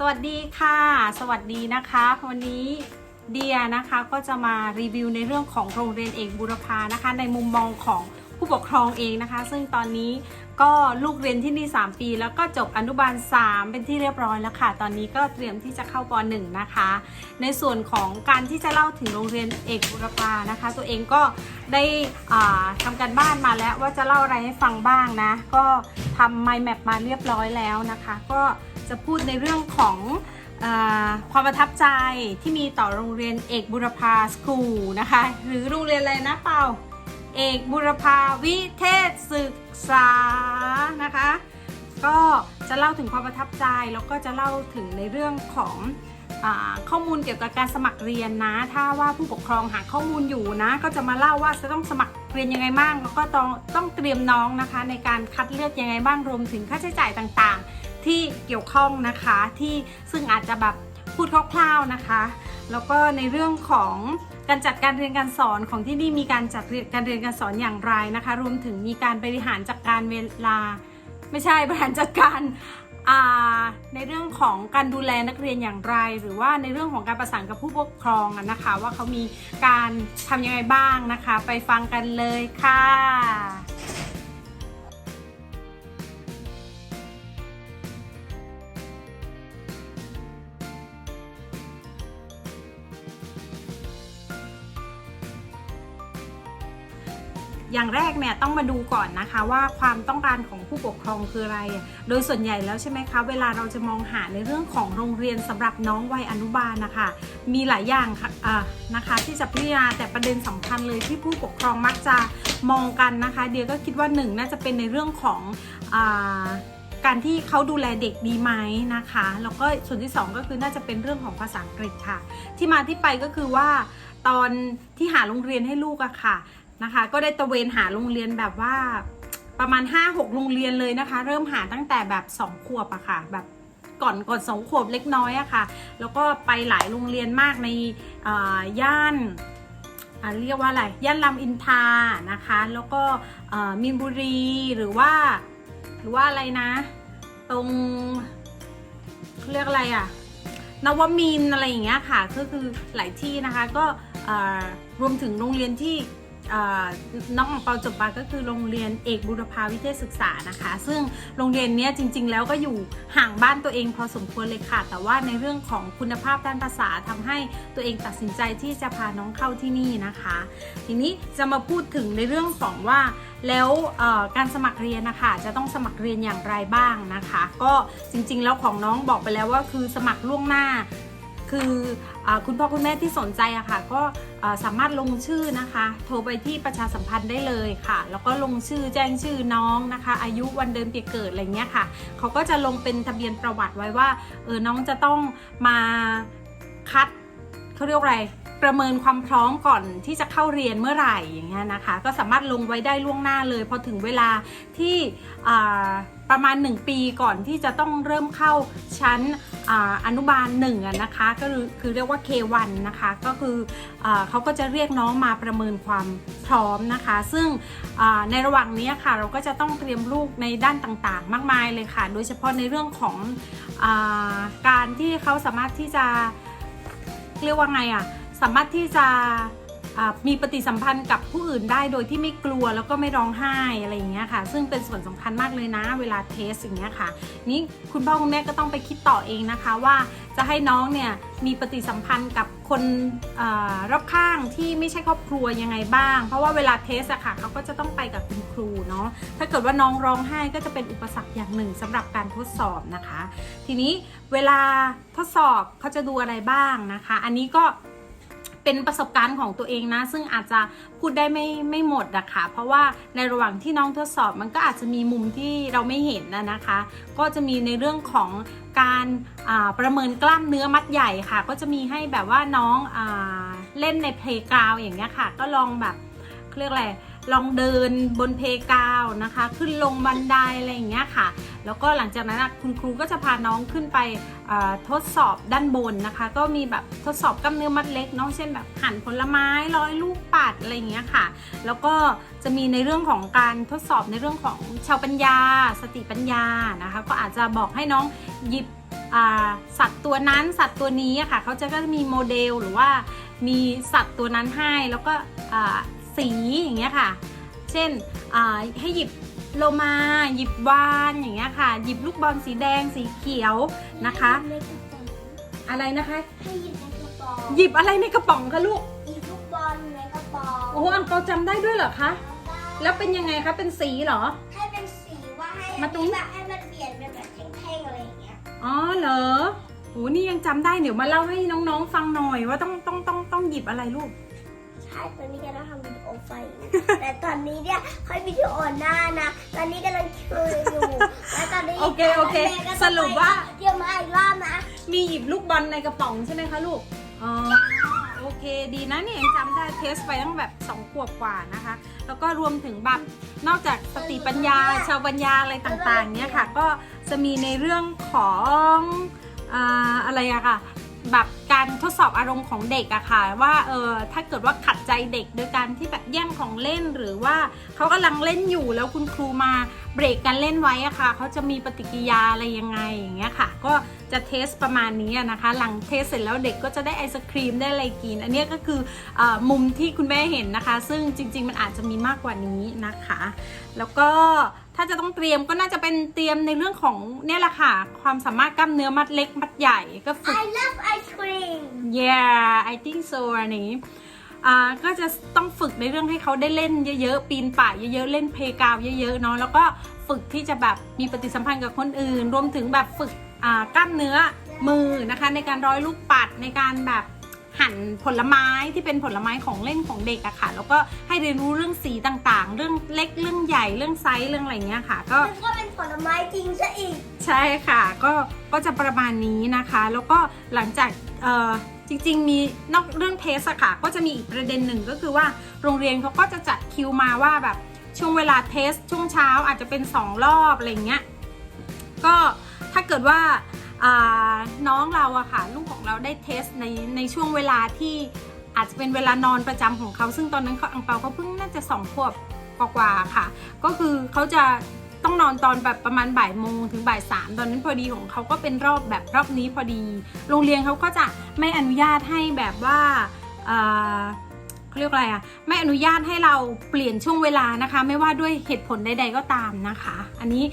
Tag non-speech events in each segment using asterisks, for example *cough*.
สวัสดีค่ะ สวัสดีนะคะ วันนี้เดียนะคะก็จะมารีวิวในเรื่องของโรงเรียนเอกบุรพานะคะ ในมุมมองของผู้ปกครองเองนะคะ ซึ่งตอนนี้ก็ลูกเรียนที่นี่ 3 ปี แล้วก็จบอนุบาล 3 เป็นที่เรียบร้อยแล้วค่ะ ตอนนี้ก็เตรียมที่จะเข้าป .1 นะคะ ในส่วนของการที่จะเล่าถึงโรงเรียนเอกบุรพานะคะ ตัวเองก็ได้อ่าทำการบ้านมาแล้วว่าจะเล่าอะไรให้ฟังบ้างนะ ก็ทำ mind map มาเรียบร้อยแล้วนะคะ ก็ จะพูดในเรื่องของอความประทับใจที่มีต่อโรงเรียนเอกบุรพาสคูลนะคะ หรือโรงเรียนอะไรนะเปล่า เอกบุรพาวิเทศศึกษานะคะ ก็จะเล่าถึงความประทับใจแล้วก็จะเล่าถึงในเรื่องของอข้อมูลเกี่ยวกับการสมัครเรียนนะ ถ้าว่าผู้ปกครองหาข้อมูลอยู่นะ ก็จะมาเล่าว่าจะต้องสมัครเรียนยังไงบ้าง แล้วก็ต้องต้องเตรียมน้องนะคะ ในการคัดเลือกยังไงบ้างรวมถึงค่าใช้จ่ายต่างๆ ที่เกี่ยวข้องนะคะที่ซึ่งอาจจะแบบพูดคร่าวๆนะคะ แล้วก็ในเรื่องของการจัดการเรียนการสอนของที่นี่มีการจัดการเรียนการสอนอย่างไรนะคะ รวมถึงมีการบริหารจัดการเวลา ไม่ใช่บริหารจัดการในเรื่องของการดูแลนักเรียนอย่างไร หรือว่าในเรื่องของการประสานกับผู้ปกครองนะคะ ว่าเขามีการทำยังไงบ้างนะคะ ไปฟังกันเลยค่ะ อย่างแรกเนี่ยต้องมาดูก่อนนะคะว่าความต้องการของผู้ปกครองคืออะไร โดยส่วนใหญ่แล้วใช่ไหมคะเวลาเราจะมองหาในเรื่องของโรงเรียนสำหรับน้องวัยอนุบาลนะคะ มีหลายอย่างค่ะนะคะ ที่จะพิจารณาแต่ประเด็นสำคัญเลยที่ผู้ปกครองมักจะมองกันนะคะ เดียก็คิดว่าหนึ่งน่าจะเป็นในเรื่องของอการที่เขาดูแลเด็กดีไหมนะคะ แล้วก็ส่วนที่สองก็คือน่าจะเป็นเรื่องของภาษาอังกฤษค่ะ ที่มาที่ไปก็คือว่าตอนที่หาโรงเรียนให้ลูกอะค่ะ นะคะ ก็ได้ตระเวนหาโรงเรียนแบบว่าประมาณ 5-6 โรงเรียนเลยนะคะ เริ่มหาตั้งแต่แบบ 2 ขวบอะค่ะ แบบก่อนก่อนสองขวบเล็กน้อยอะค่ะ แล้วก็ไปหลายโรงเรียนมากในย่านเรียกว่าอะไร ย่านลำอินทานะคะ แล้วก็มีนบุรีหรือว่าหรือว่าอะไรนะ ตรงเรียกอะไรอะนวมินอะไรอย่างเงี้ยค่ะก็คือหลายที่นะคะก็รวมถึงโรงเรียนที่ น้องของเปาจบมาก็คือโรงเรียนเอกบุรพาวิเทศศึกษานะคะ ซึ่งโรงเรียนนี้จริง ๆ แล้วก็อยู่ห่างบ้านตัวเองพอสมควรเลยค่ะ แต่ว่าในเรื่องของคุณภาพด้านภาษาทำให้ตัวเองตัดสินใจที่จะพาน้องเข้าที่นี่นะคะ ทีนี้จะมาพูดถึงในเรื่องของว่าแล้วการสมัครเรียนนะคะจะต้องสมัครเรียนอย่างไรบ้างนะคะ ก็จริงๆแล้วของน้องบอกไปแล้วว่าคือสมัครล่วงหน้า คืออคุณพ่อคุณแม่ที่สนใจอะค่ะก็สามารถลงชื่อนะคะ โทรไปที่ประชาสัมพันธ์ได้เลยค่ะ แล้วก็ลงชื่อแจ้งชื่อน้องนะคะ อายุวันเดือนปีเกิดอะไรเงี้ยค่ะเขาก็จะลงเป็นทะเบียนประวัติไว้ว่าเออน้องจะต้องมาคัดเขาเรียกอะไรประเมินความพร้อมก่อนที่จะเข้าเรียนเมื่อไหร่อย่างเงี้ยนะคะ ก็สามารถลงไว้ได้ล่วงหน้าเลยพอถึงเวลาที่ ประมาณ 1 ปีก่อนที่จะต้องเริ่มเข้าชั้นออนุบาล1อะนะคะก็คือคือเรียกว่า K1 นะคะก็คืออเขาก็จะเรียกน้องมาประเมินความพร้อมนะคะ ซึ่งในระหว่างนี้ค่ะเราก็จะต้องเตรียมลูกในด้านต่างๆ มากมายเลยค่ะ โดยเฉพาะในเรื่องของอการที่เขาสามารถที่จะเรียกว่าไงอะสามารถที่จะ มีปฏิสัมพันธ์กับผู้อื่นได้โดยที่ไม่กลัวแล้วก็ไม่ร้องไห้อะไรอย่างเงี้ยค่ะ ซึ่งเป็นส่วนสำคัญมากเลยนะ เวลาเทสอย่างเงี้ยค่ะ นี่คุณพ่อคุณแม่ก็ต้องไปคิดต่อเองนะคะว่าจะให้น้องเนี่ยมีปฏิสัมพันธ์กับคนรอบข้างที่ไม่ใช่ครอบครัวยังไงบ้าง เพราะว่าเวลาเทสอะค่ะเขาก็จะต้องไปกับคุณครูเนาะถ้าเกิดว่าน้องร้องไห้ก็จะเป็นอุปสรรคอย่างหนึ่งสำหรับการทดสอบนะคะ ทีนี้เวลาทดสอบเขาจะดูอะไรบ้างนะคะ อันนี้ก็ เป็นประสบการณ์ของตัวเองนะ ซึ่งอาจจะพูดได้ไม่ไม่หมดอะคะเพราะว่าในระหว่างที่น้องทดสอบมันก็อาจจะมีมุมที่เราไม่เห็นนะนะคะ ก็จะมีในเรื่องของการประเมินกล้ามเนื้อมัดใหญ่ค่ะ ก็จะมีให้แบบว่าน้องอเล่นในเพลกราวอย่างเงี้ยค่ะ ก็ลองแบบเขาเรียกอะไรลองเดินบนเพกาวนะคะ ขึ้นลงบันไดอะไรอย่างเงี้ยค่ะ แล้วก็หลังจากนั้นคุณครูก็จะพาน้องขึ้นไปทดสอบด้านบนนะคะ ก็มีแบบทดสอบกล้ามเนื้อมัดเล็กเนาะเช่นแบบหั่นผลไม้ร้อยลูกปัดอะไรอย่างเงี้ยค่ะ แล้วก็จะมีในเรื่องของการทดสอบในเรื่องของชาวปัญญา สติปัญญานะคะ ก็อาจจะบอกให้น้องหยิบสัตว์ตัวนั้นสัตว์ตัวนี้ค่ะเขาจะก็จะมีโมเดลหรือว่ามีสัตว์ตัวนั้นให้แล้วก็สีอย่างเงี้ยค่ะ เช่นให้หยิบ โลมาหยิบวานอย่างเงี้ยค่ะ หยิบลูกบอลสีแดงสีเขียวนะคะในกระป๋องอะไรนะคะ ให้หยิบในกระป๋องหยิบอะไรในกระป๋องคะลูกหยิบลูกบอลในกระป๋องโอ้โหอังเปาจำได้ด้วยเหรอคะแล้วเป็นยังไงคะเป็นสีเหรอ ให้เป็นสีว่าให้มาตรงนี้แบบให้มันเปลี่ยนเป็นแบบแท่งๆอะไรอย่างเงี้ยอ๋อเหรอโหนี่ยังจำได้เดี๋ยวมาเล่าให้น้องๆ ฟังหน่อยว่าต้องต้องต้องต้องหยิบอะไรลูก ใช่ตอนนี้กำลังทำวิดีโอ ไฟอยู่แต่ตอนนี้เนี่ยค่อยวิดีโอหน้านะ ตอนนี้กำลังคุยอยู่และตอนนี้โอเคโอเคแม่ก็จะสรุปว่า เดี๋ยวมาอีกรอบนะ มีหยิบลูกบอลในกระป๋องใช่ไหมคะลูก อ๋อ โอเคดีนะเนี่ยยังจำได้เทสไปตั้งแบบ2ขวบกว่านะคะ แล้วก็รวมถึงแบบนอกจากสติปัญญา ชาวปัญญาอะไรต่างๆเนี่ยค่ะ ก็จะมีในเรื่องของอ่าอะไรอะค่ะ แบบการทดสอบอารมณ์ของเด็กอะค่ะ ว่าเออถ้าเกิดว่าขัดใจเด็กโดยการที่แบบแย่งของเล่นหรือว่าเขากำลังเล่นอยู่แล้วคุณครูมาเบรกการเล่นไว้อะค่ะเขาจะมีปฏิกิริยาอะไรยังไงอย่างเงี้ยค่ะ ก็ จะเทสประมาณนี้อะนะคะ หลังเทสเสร็จแล้วเด็กก็จะได้ไอศครีมได้อะไรกิน อันเนี้ยก็คือเออมุมที่คุณแม่เห็นนะคะ ซึ่งจริง ๆ มันอาจจะมีมากกว่านี้นะคะ แล้วก็ถ้าจะต้องเตรียมก็น่าจะเป็นเตรียมในเรื่องของเนี่ยแหละค่ะ ความสามารถกล้ามเนื้อมัดเล็กมัดใหญ่ก็ฝึก I love ice cream yeah I think so อันนี้อ่าก็จะต้องฝึกในเรื่องให้เขาได้เล่นเยอะๆ ปีนป่ายเยอะๆ เล่นเพลย์กราวด์เยอะๆ เนาะ แล้วก็ฝึกที่จะแบบมีปฏิสัมพันธ์กับคนอื่น รวมถึงแบบฝึกอ่า กล้ามเนื้อมือนะคะในการร้อยลูกปัดในการแบบหั่นผลไม้ที่เป็นผลไม้ของเล่นของเด็กอะค่ะ แล้วก็ให้เรียนรู้เรื่องสีต่างๆ เรื่องเล็กเรื่องใหญ่เรื่องไซส์เรื่องอะไรเงี้ยค่ะ ก็มันก็เป็นผลไม้จริงซะอีก ใช่ค่ะ ก็ก็จะประมาณนี้นะคะ แล้วก็หลังจากเอ่อจริงๆ มีนอกเรื่องเทสอะค่ะ ก็จะมีอีกประเด็นหนึ่งก็คือว่าโรงเรียนเขาก็จะจัดคิวมาว่าแบบช่วงเวลาเทสช่วงเช้าอาจจะเป็น 2 รอบอะไรเงี้ยก็ ถ้าเกิดว่าน้องเราอะค่ะลูกของเราได้เทสในในช่วงเวลาที่อาจจะเป็นเวลานอนประจำของเขา ซึ่งตอนนั้นเขาอังเปาเขาเพิ่งน่าจะสองขวบกว่าค่ะ ก็คือเขาจะต้องนอนตอนแบบประมาณบ่ายโมงถึงบ่ายสามตอนนั้นพอดีของเขาก็เป็นรอบแบบรอบนี้พอดี โรงเรียนเขาก็จะไม่อนุญาตให้แบบว่าอ่า เรียกอะไรอะไม่อนุญาตให้เราเปลี่ยนช่วงเวลานะคะ ไม่ว่าด้วยเหตุผลใด ๆ ก็ตามนะคะ อันนี้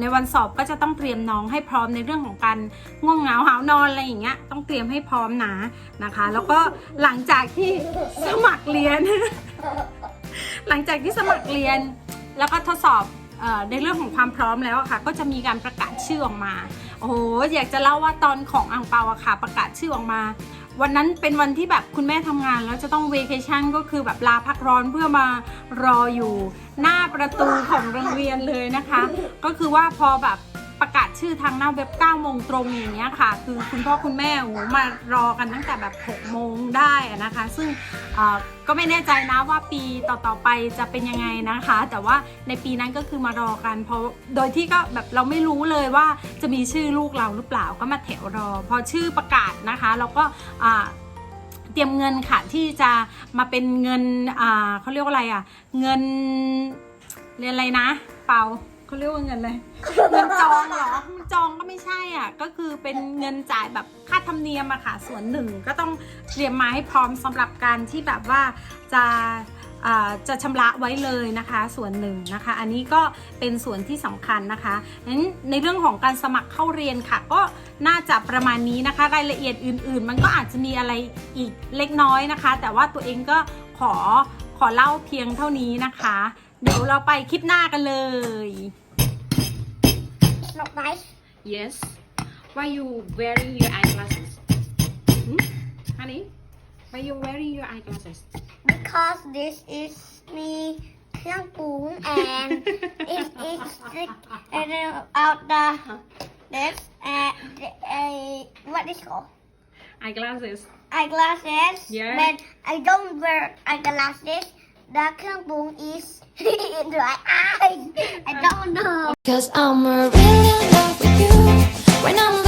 ในวันสอบก็จะต้องเตรียมน้องให้พร้อมในเรื่องของการง่วงเหงาหาวนอนอะไรอย่างเงี้ยต้องเตรียมให้พร้อมนะนะคะ แล้วก็หลังจากที่สมัครเรียน หลังจากที่สมัครเรียน แล้วก็ทดสอบอในเรื่องของความพร้อมแล้วะค่ะ ก็จะมีการประกาศชื่อออกมาโอ้โหอยากจะเล่าว่าตอนของอังเปาอะค่ะ ประกาศชื่อออกมา วันนั้นเป็นวันที่แบบคุณแม่ทำงาน แล้วจะต้องเวเคชั่นก็คือแบบลาพักร้อนเพื่อมารออยู่ หน้าประตูของโรงเรียนเลยนะคะ ก็คือว่าพอแบบ ประกาศชื่อทางหน้าเว็บ9โมงตรงอย่างเงี้ยค่ะ คือคุณพ่อคุณแม่โอ้โหมารอกันตั้งแต่แบบ6โมงได้นะคะ ซึ่งก็ไม่แน่ใจนะว่าปีต่อๆไปจะเป็นยังไงนะคะ แต่ว่าในปีนั้นก็คือมารอกันเพราะโดยที่ก็แบบเราไม่รู้เลยว่าจะมีชื่อลูกเราหรือเปล่าก็มาแถวรอ พอชื่อประกาศนะคะ เราก็เตรียมเงินค่ะที่จะมาเป็นเงินเขาเรียกว่าอะไรอะ เงินเรียนอะไรนะ เปา เขาเรียกว่าเงินอะไรเงินจองเหรอมันจองก็ไม่ใช่อะ ก็คือเป็นเงินจ่ายแบบค่าธรรมเนียมอะค่ะ ส่วนหนึ่งก็ต้องเตรียมมาให้พร้อมสำหรับการที่แบบว่าจะจะชำระไว้เลยนะคะส่วนหนึ่งนะคะ อันนี้ก็เป็นส่วนที่สำคัญนะคะนั้นในเรื่องของการสมัครเข้าเรียนค่ะ ก็น่าจะประมาณนี้นะคะ รายละเอียดอื่น ๆ มันก็อาจจะมีอะไรอีกเล็กน้อยนะคะ แต่ว่าตัวเองก็ขอขอเล่าเพียงเท่านี้นะคะ เดี๋ยวเราไปคลิปหน้ากันเลย nice? Yes. Why you wearing your eyeglasses? Hmm? Honey? Why you wearing your eyeglasses? Because this is me Kyung and it is out the this uh, uh, what is called? Eyeglasses. Eyeglasses. Yeah. But I don't wear eyeglasses. The Kyung is *laughs* in my eye. Ah! *laughs* I don't know. Cause I'm really in love with you. When I'm